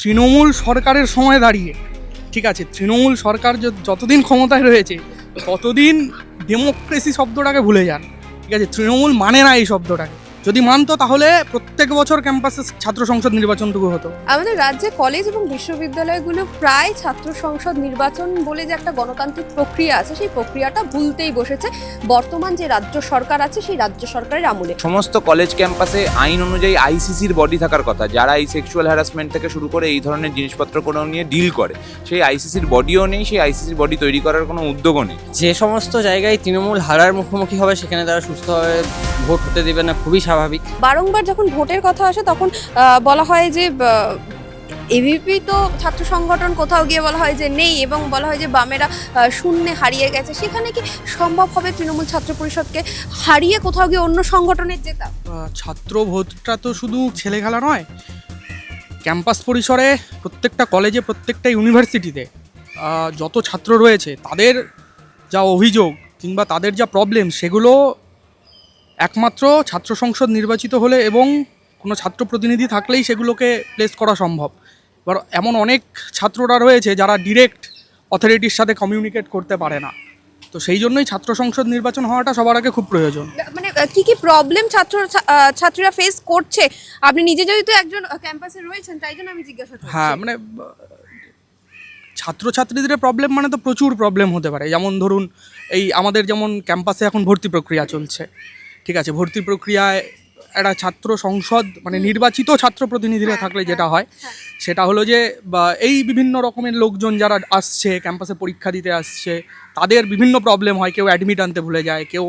তৃণমূল সরকারের সময় দাঁড়িয়ে, ঠিক আছে, তৃণমূল সরকার যতদিন ক্ষমতায় রয়েছে, ততদিন ডেমোক্রেসি শব্দটাকে ভুলে যান, ঠিক আছে, তৃণমূল মানে না এই শব্দটাকে। যদি মানতো তাহলে প্রত্যেক বছর ক্যাম্পাসে ছাত্র সংসদ নির্বাচনটুকু হতো। আমাদের রাজ্যে কলেজ এবং বিশ্ববিদ্যালয়গুলো প্রায় ছাত্র সংসদ নির্বাচন বলে যে একটা গণতান্ত্রিক প্রক্রিয়া আছে সেই প্রক্রিয়াটা ভুলতেই বসেছে। বর্তমান যে রাজ্য সরকার আছে সেই রাজ্য সরকারের আমলে। সমস্ত কলেজ ক্যাম্পাসে আইন অনুযায়ী আইসিসির বডি থাকার কথা যারা এই সেক্সুয়াল হ্যারাসমেন্ট থেকে শুরু করে এই ধরনের জিনিসপত্র কোনো নিয়ে ডিল করে সেই আইসিসির বডিও নেই সেই আইসিসির বডি তৈরি করার কোনো উদ্যোগও নেই। যে সমস্ত জায়গায় তৃণমূল হারার মুখোমুখি হবে সেখানে তারা সুস্থভাবে ভোট হতে দেবে না খুবই স্বাভাবিক। বারংবার যখন ভোটের কথা আসে তখন বলা হয় যে এবিপি তো ছাত্র সংগঠন কোথাও গিয়ে বলা হয় যে নেই এবং বলা হয় যে বামেরা শূন্যে হারিয়ে গেছে। সেখানে কি সম্ভব হবে তৃণমূল ছাত্র পরিষদকে হারিয়ে কোথাও গিয়ে অন্য সংগঠনের জেতা? ছাত্র ভোটটা তো শুধু ছেলে খেলা নয় ক্যাম্পাস পরিসরে প্রত্যেকটা কলেজে প্রত্যেকটা ইউনিভার্সিটিতে যত ছাত্র রয়েছে তাদের যা অভিযোগ কিংবা তাদের যা প্রবলেম সেগুলো একমাত্র ছাত্র সংসদ নির্বাচিত হলে এবং কোনো ছাত্র প্রতিনিধি থাকলেই সেগুলোকে প্লেস করা সম্ভব। এবার এমন অনেক ছাত্ররা রয়েছে যারা ডিরেক্ট অথরিটির সাথে কমিউনিকেট করতে পারে না। তো সেই জন্যই ছাত্র সংসদ নির্বাচন হওয়াটা সবার আগে খুব প্রয়োজন। মানে কি কি প্রবলেম ছাত্র ছাত্রীরা ফেস করছে? আপনি নিজে যেহেতু একজন ক্যাম্পাসে রয়েছেন তাই জন্য আমি জিজ্ঞাসা করছি। হ্যাঁ মানে ব- ছাত্রছাত্রীদের প্রবলেম মানে তো প্রচুর প্রবলেম হতে পারে। যেমন ধরুন এই আমাদের যেমন ক্যাম্পাসে এখন ভর্তি প্রক্রিয়া চলছে। ঠিক আছে ভর্তি প্রক্রিয়ায় একটা ছাত্র সংসদ মানে নির্বাচিত ছাত্র প্রতিনিধিরা হ্যাঁ, থাকলে হ্যাঁ, যেটা হয় হ্যাঁ। সেটা হলো যে বা এই বিভিন্ন রকমের লোকজন যারা আসছে ক্যাম্পাসে পরীক্ষা দিতে আসছে তাদের বিভিন্ন প্রবলেম হয় কেউ অ্যাডমিট আনতে ভুলে যায় কেউ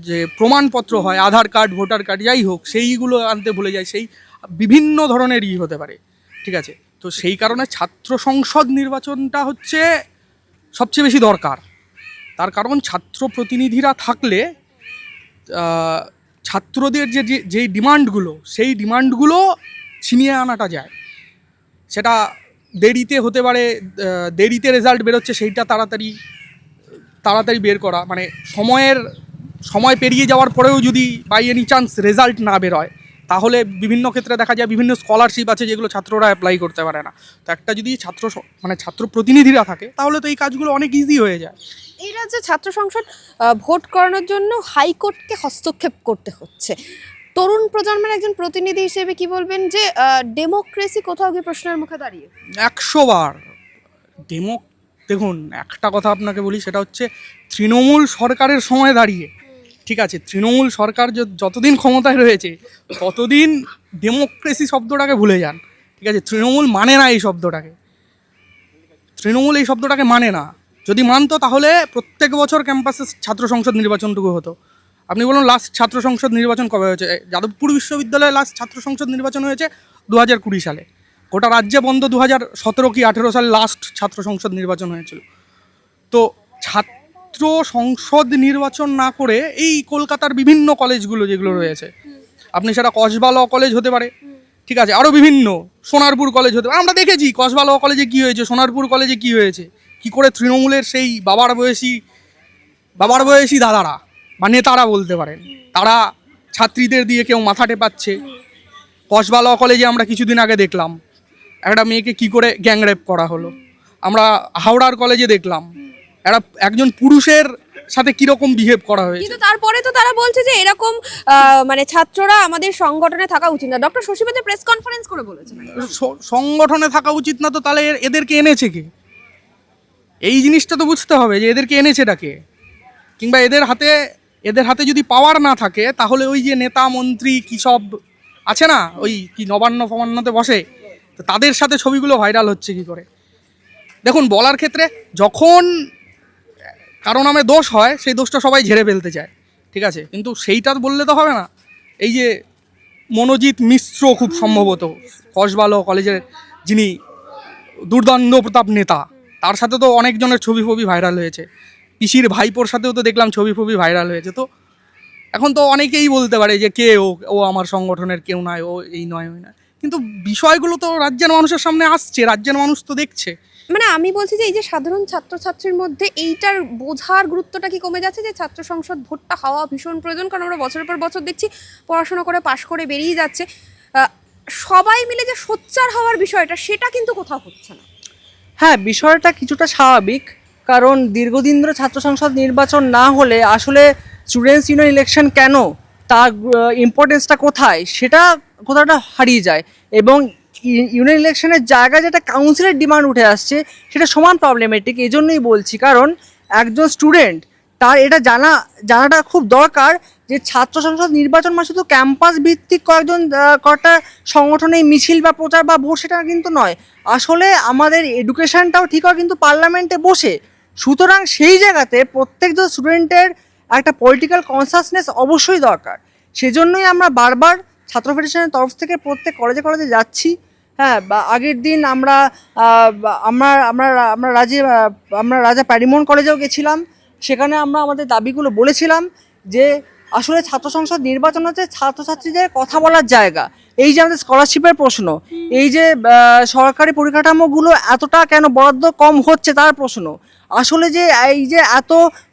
যে প্রমাণপত্র হয় আধার কার্ড ভোটার কার্ড যাই হোক সেইগুলো আনতে ভুলে যায় সেই বিভিন্ন ধরনের ই হতে পারে ঠিক আছে? তো সেই কারণে ছাত্র সংসদ নির্বাচনটা হচ্ছে সবচেয়ে বেশি দরকার। তার কারণ ছাত্র প্রতিনিধিরা থাকলে ছাত্রদের যে যেই ডিমান্ডগুলো, সেই ডিমান্ডগুলো ছিনিয়ে আনাটা যায়। সেটা দেরিতে হতে পারে দেরিতে রেজাল্ট বেরোচ্ছে সেইটা তাড়াতাড়ি তাড়াতাড়ি বের করা। মানে সময়ের, সময় পেরিয়ে যাওয়ার পরেও যদি বাই এনি চান্স রেজাল্ট না বেরোয় তাহলে বিভিন্ন ক্ষেত্রে দেখা যায় বিভিন্ন স্কলারশিপ আছে যেগুলো ছাত্ররা অ্যাপ্লাই করতে পারে না। তো একটা যদি ছাত্র মানে ছাত্র প্রতিনিধিরা থাকে তাহলে তো এই কাজগুলো অনেক ইজি হয়ে যায়। এই রাজ্যে ছাত্র সংসদ ভোট করানোর জন্য হাইকোর্টকে হস্তক্ষেপ করতে হচ্ছে। তরুণ প্রজন্মের একজন প্রতিনিধি হিসেবে কি বলবেন যে ডেমোক্রেসি কোথাও গিয়ে প্রশ্নের মুখে দাঁড়িয়ে? একশো বার। ডেমো দেখুন একটা কথা আপনাকে বলি সেটা হচ্ছে তৃণমূল সরকারের সময় দাঁড়িয়ে। ঠিক আছে, তৃণমূল সরকার যতদিন ক্ষমতায় রয়েছে, ততদিন ডেমোক্রেসি শব্দটাকে ভুলে যান। ঠিক আছে, তৃণমূল মানে না এই শব্দটাকে। তৃণমূল এই শব্দটাকে মানে না। যদি মানতো, তাহলে প্রত্যেক বছর ক্যাম্পাসে ছাত্র সংসদ নির্বাচনটুকু হতো। আপনি বলুন লাস্ট ছাত্র সংসদ নির্বাচন কবে হয়েছে? যাদবপুর বিশ্ববিদ্যালয়ে লাস্ট ছাত্র সংসদ নির্বাচন হয়েছে দু হাজার কুড়ি সালে। গোটা রাজ্যে বন্ধ দু হাজার সতেরো কি আঠেরো সালে লাস্ট ছাত্র সংসদ নির্বাচন হয়েছিল। তো ছাত্র সংসদ নির্বাচন না করে এই কলকাতার বিভিন্ন কলেজগুলো যেগুলো রয়েছে। আপনি সেটা কসবা ল কলেজ হতে পারে। ঠিক আছে আরও বিভিন্ন। সোনারপুর কলেজ হতে পারে। আমরা দেখেছি কসবা ল কলেজে কী হয়েছে, সোনারপুর কলেজে কী হয়েছে। কি করে তৃণমূলের সেই বাবার বয়সী বাবার বয়সী দাদারা বা নেতারা বলতে পারেন, তারা ছাত্রীদের দিয়ে কেউ মাথা টেপাচ্ছে। কসবা ল কলেজে আমরা কিছুদিন আগে দেখলাম, একটা মেয়েকে কি করে গ্যাংরেপ করা হলো। আমরা হাওড়ার কলেজে দেখলাম একটা একজন পুরুষের সাথে কীরকম বিহেভ করা হয়েছে? কিন্তু তারপরে তো তারা বলছে যে এরকম মানে ছাত্ররা আমাদের সংগঠনে থাকা উচিত না। ডক্টর শশীবাদে প্রেস কনফারেন্স করে বলেছেন সংগঠনে থাকা উচিত না তো তাহলে এদেরকে এনেছে কে? এই জিনিসটা তো বুঝতে হবে যে এদেরকে এনেছেটা কে? কিংবা এদের হাতে এদের হাতে যদি পাওয়ার না থাকে তাহলে ওই যে নেতা মন্ত্রী কী সব আছে না? ওই কি নবান্ন ফবান্নতে বসে? তো তাদের সাথে ছবিগুলো ভাইরাল হচ্ছে কি করে? দেখুন বলার ক্ষেত্রে যখন কারও নামে দোষ হয়, সেই দোষটা সবাই ঝেড়ে ফেলতে চায়। ঠিক আছে? কিন্তু সেইটা বললে তো হবে না। এই যে মনোজিৎ মিশ্র খুব সম্ভবত, কসবালো কলেজের যিনি দুর্দান্ত প্রতাপ নেতা, তার সাথে তো অনেকজনের ছবি ফবি ভাইরাল হয়েছে। পিসির ভাইপোর সাথেও তো দেখলাম ছবি ফবি ভাইরাল হয়েছে। তো এখন তো অনেকেই বলতে পারে যে, কে ও ও আমার সংগঠনের কেউ নয়, ও এই নয়, ওই নয়। কিন্তু বিষয়গুলো তো রাজ্যের মানুষের সামনে আসছে, রাজ্যের মানুষ তো দেখছে। মানে আমি বলছি যে এই যে সাধারণ ছাত্রছাত্রীর মধ্যে এইটার বোঝার গুরুত্বটা কি কমে যাচ্ছে? যে ছাত্র সংসদ ভোটটা হওয়া ভীষণ প্রয়োজন, কারণ আমরা বছরের পর বছর দেখছি পড়াশোনা করে পাশ করে বেরিয়ে যাচ্ছে। সবাই মিলে যে সোচ্চার হওয়ার বিষয়টা, সেটা কিন্তু কোথাও হচ্ছে না। হ্যাঁ বিষয়টা কিছুটা স্বাভাবিক, কারণ দীর্ঘদিন ধরে ছাত্র সংসদ নির্বাচন না হলে আসলে স্টুডেন্টস ইউনিয়ন ইলেকশন কেন? তার ইম্পর্টেন্সটা কোথায়? সেটা কোথাওটা হারিয়ে যায়। এবং ইউনিয়ন ইলেকশনের জায়গায় যেটা কাউন্সিলের ডিমান্ড উঠে আসছে, সেটা সমান প্রবলেমেটিক এই জন্যই বলছি। কারণ একজন স্টুডেন্ট তার এটা জানা, জানাটা খুব দরকার যে ছাত্র সংসদ নির্বাচন মানে শুধু ক্যাম্পাস ভিত্তিক কয়েকজন কয়েকটা সংগঠনে মিছিল বা প্রচার বা ভোট সেটা কিন্তু নয়। আসলে আমাদের এডুকেশনটাও ঠিক হয় কিন্তু পার্লামেন্টে বসে। সুতরাং সেই জায়গাতে প্রত্যেকজন স্টুডেন্টের একটা পলিটিক্যাল কনসাসনেস অবশ্যই দরকার। সেজন্যই আমরা বারবার ছাত্র ফেডারেশনের তরফ থেকে প্রত্যেক কলেজে কলেজে যাচ্ছি। হ্যাঁ বা আগের দিন আমরা আমরা আমরা আমরা রাজে আমরা রাজা প্যারিমোহন কলেজেও গেছিলাম। সেখানে আমরা আমাদের দাবিগুলো বলেছিলাম যে আসলে ছাত্র সংসদ নির্বাচন হচ্ছে ছাত্রছাত্রীদের কথা বলার জায়গা। এই যে আমাদের স্কলারশিপের প্রশ্ন, এই যে সরকারি পরিকাঠামোগুলো এতটা কেন বরাদ্দ কম হচ্ছে তার প্রশ্ন। আসলে যে এই যে এত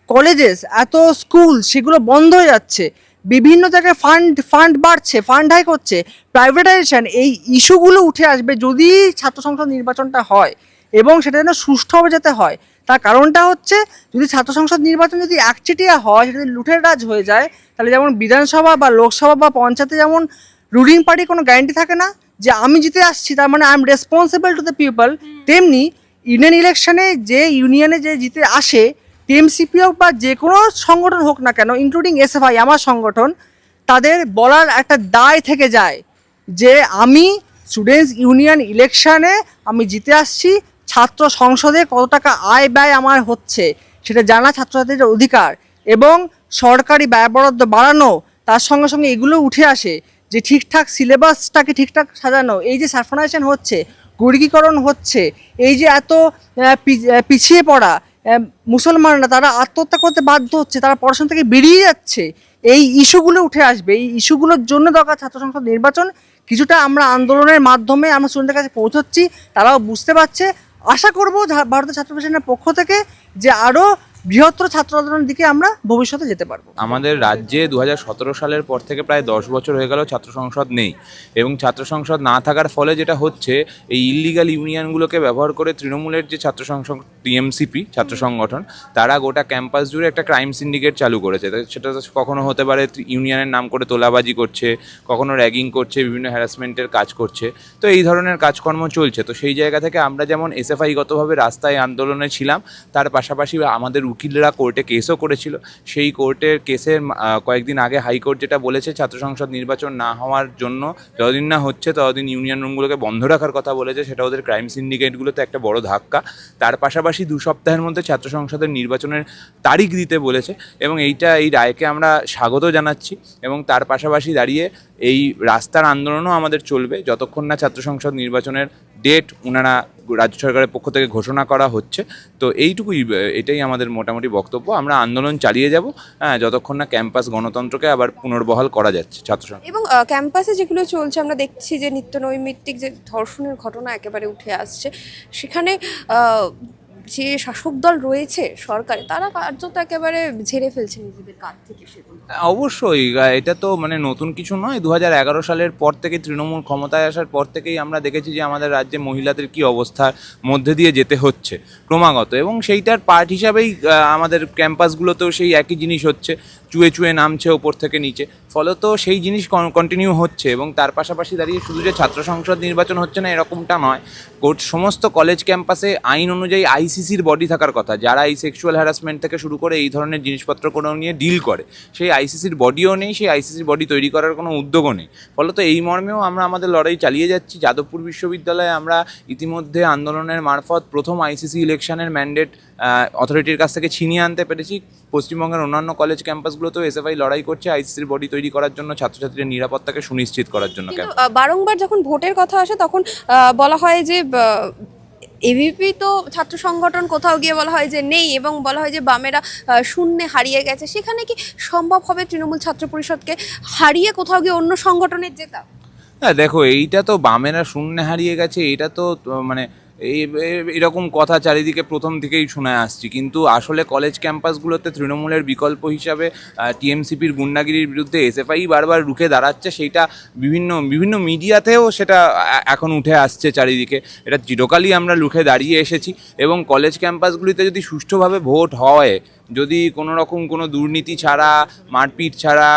কলেজেস, এত স্কুল, সেগুলো বন্ধ হয়ে যাচ্ছে। বিভিন্ন জায়গায় ফান্ড ফান্ড বাড়ছে ফান্ড হাই করছে প্রাইভেটাইজেশন এই ইস্যুগুলো উঠে আসবে যদি ছাত্র সংসদ নির্বাচনটা হয় এবং সেটা যেন সুষ্ঠুভাবে যাতে হয়। তার কারণটা হচ্ছে যদি ছাত্র সংসদ নির্বাচন যদি একচেটিয়া হয় সেটা যদি লুঠের রাজ হয়ে যায় তাহলে যেমন বিধানসভা বা লোকসভা বা পঞ্চায়েতে যেমন রুলিং পার্টির কোনো গ্যারান্টি থাকে না যে আমি জিতে আসছি তার মানে I am responsible to the people তেমনি ইউনিয়ন ইলেকশনে যে ইউনিয়নে যে জিতে আসে টিএমসিপি হোক বা যে কোনো সংগঠন হোক না কেন ইনক্লুডিং এসএফআই আমার সংগঠন, তাদের বলার একটা দায় থেকে যায় যে আমি স্টুডেন্টস ইউনিয়ন ইলেকশানে আমি জিতে আসছি, ছাত্র সংসদে কত টাকা আয় ব্যয় আমার হচ্ছে সেটা জানা ছাত্রছাত্রীদের অধিকার এবং সরকারি ব্যয় বরাদ্দ বাড়ানো, তার সঙ্গে সঙ্গে এগুলো উঠে আসে যে ঠিকঠাক সিলেবাসটাকে ঠিকঠাক সাজানো, এই যে সারফোনাইজেশন হচ্ছে গরিকীকরণ হচ্ছে, এই যে এত পিছিয়ে পড়া মুসলমানরা তারা আত্মহত্যা করতে বাধ্য হচ্ছে, তারা পড়াশোনা থেকে বেরিয়ে যাচ্ছে। এই ইস্যুগুলো উঠে আসবে। এই ইস্যুগুলোর জন্য দরকার ছাত্র সংসদ নির্বাচন। কিছুটা আমরা আন্দোলনের মাধ্যমে আমরা স্টুডেন্টের কাছে পৌঁছচ্ছি, তারাও বুঝতে পারছে। আশা করব ভারতের ছাত্র পরিষদের পক্ষ থেকে যে আরও বৃহত্তর ছাত্র আন্দোলনের দিকে আমরা ভবিষ্যতে যেতে পারব। আমাদের রাজ্যে দু হাজার সতেরো সালের পর থেকে প্রায় দশ বছর হয়ে গেল ছাত্র সংসদ নেই এবং ছাত্র সংসদ না থাকার ফলে যেটা হচ্ছে, এই ইলিগাল ইউনিয়নগুলোকে ব্যবহার করে তৃণমূলের যে ছাত্র সংসদ, টিএমসিপি, ছাত্র সংগঠন, তারা গোটা ক্যাম্পাস জুড়ে একটা ক্রাইম সিন্ডিকেট চালু করেছে। সেটা কখনো হতে পারে ইউনিয়নের নাম করে তোলাবাজি করছে, কখনো র্যাগিং করছে, বিভিন্ন হ্যারাসমেন্টের কাজ করছে। তো এই ধরনের কাজকর্ম চলছে। তো সেই জায়গা থেকে আমরা যেমন এসএফআইগতভাবে রাস্তায় আন্দোলনে ছিলাম, তার পাশাপাশি আমাদের উকিলরা কোর্টে কেসও করেছিল। সেই কোর্টের কেসের কয়েকদিন আগে হাইকোর্ট যেটা বলেছে ছাত্র সংসদ নির্বাচন না হওয়ার জন্য যতদিন না হচ্ছে, ততদিন ইউনিয়ন রুমগুলোকে বন্ধ রাখার কথা বলেছে। সেটা ওদের ক্রাইম সিন্ডিকেটগুলোতে একটা বড় ধাক্কা। তার পাশাপাশি দু সপ্তাহের মধ্যে ছাত্র সংসদের নির্বাচনের তারিখ দিতে বলেছে এবং এইটা, এই রায়কে আমরা স্বাগত জানাচ্ছি এবং তার পাশাপাশি দাঁড়িয়ে এই রাস্তার আন্দোলনও আমাদের চলবে। যতক্ষণ না ছাত্র সংসদ নির্বাচনের ডেট ওনারা রাজ্য সরকারের পক্ষ থেকে ঘোষণা করা হচ্ছে। তো এইটুকুই, এটাই আমাদের মোটামুটি বক্তব্য। আমরা আন্দোলন চালিয়ে যাব। হ্যাঁ যতক্ষণ না ক্যাম্পাস গণতন্ত্রকে আবার পুনর্বহাল করা যাচ্ছে ছাত্র এবং ক্যাম্পাসে যেগুলো চলছে, আমরা দেখছি যে নিত্য নৈমিত্তিক যে ধর্ষণের ঘটনা একেবারে উঠে আসছে। সেখানে যে শাসক দল রয়েছে সরকারে, তারা কার্যত একেবারে ঝেড়ে ফেলছে নিজেদের কাজ থেকে সেগুলো। অবশ্যই এটা তো মানে নতুন কিছু নয়। দু সালের পর থেকে তৃণমূল ক্ষমতায় আসার পর থেকেই আমরা দেখেছি যে আমাদের রাজ্যে মহিলাদের কি অবস্থার মধ্যে দিয়ে যেতে হচ্ছে ক্রমাগত। এবং সেইটার পার্ট হিসাবেই আমাদের ক্যাম্পাসগুলোতেও সেই একই জিনিস হচ্ছে। চুয়ে চুয়ে নামছে ওপর থেকে নিচে। ফলত সেই জিনিস কন্টিনিউ হচ্ছে এবং তার পাশাপাশি দাঁড়িয়ে শুধু যে ছাত্র সংসদ নির্বাচন হচ্ছে না, এরকমটা নয়। কোর্ট সমস্ত কলেজ ক্যাম্পাসে আইন অনুযায়ী আইসিসির বডি থাকার কথা। যারা এই সেক্সুয়াল হ্যারাসমেন্ট থেকে শুরু করে এই ধরনের জিনিসপত্র কোনো নিয়ে ডিল করে, সেই আইসিসির বডিও নেই, সেই আইসিসির বডি তৈরি করার কোনো উদ্যোগও নেই। ফলত এই মর্মেও আমরা আমাদের লড়াই চালিয়ে যাচ্ছি। যাদবপুর বিশ্ববিদ্যালয়ে আমরা ইতিমধ্যে আন্দোলনের মারফত প্রথম আইসিসি ইলেকশনের ম্যান্ডেট অথরিটির কাছ থেকে ছিনিয়ে আনতে পেরেছি। পশ্চিমবঙ্গের অন্যান্য কলেজ ক্যাম্পাসগুলোতেও এসএফআই লড়াই করছে। আইসিসির বডি তৈরি করার জন্য ছাত্রছাত্রীদের নিরাপত্তাকে সুনিশ্চিত করার জন্য বারংবার যখন ভোটের কথা আসে তখন বলা হয় যে এবিপি তো ছাত্র সংগঠন কোথাও গিয়ে বলা হয় যে নেই এবং বলা হয় যে বামেরা শূন্যে হারিয়ে গেছে। সেখানে কি সম্ভব হবে তৃণমূল ছাত্র পরিষদকে হারিয়ে কোথাও গিয়ে অন্য সংগঠনের জেতা? হ্যাঁ দেখো এইটা তো বামেরা শূন্যে হারিয়ে গেছে। এটা তো মানে এই এরকম কথা চারিদিকে প্রথম থেকেই শুনে আসছি। কিন্তু আসলে কলেজ ক্যাম্পাসগুলোতে তৃণমূলের বিকল্প হিসাবে টিএমসিপির গুন্ডাগিরির বিরুদ্ধে এসএফআই বারবার রুখে দাঁড়াচ্ছে, সেইটা বিভিন্ন বিভিন্ন মিডিয়াতেও সেটা এখন উঠে আসছে চারিদিকে। এটা চিরকালই আমরা রুখে দাঁড়িয়ে এসেছি এবং কলেজ ক্যাম্পাসগুলিতে যদি সুষ্ঠুভাবে ভোট হয়, যদি কোনো রকম কোনো দুর্নীতি ছাড়া, মারপিট ছাড়া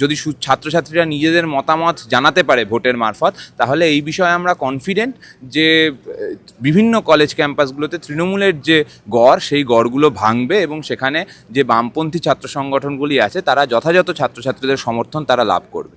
যদি ছাত্রছাত্রীরা নিজেদের মতামত জানাতে পারে ভোটের মারফত, তাহলে এই বিষয়ে আমরা কনফিডেন্ট যে বিভিন্ন কলেজ ক্যাম্পাসগুলোতে তৃণমূলের যে গড়, সেই গড়গুলো ভাঙবে এবং সেখানে যে বামপন্থী ছাত্র সংগঠনগুলি আছে, তারা যথাযথ ছাত্রছাত্রীদের সমর্থন তারা লাভ করবে।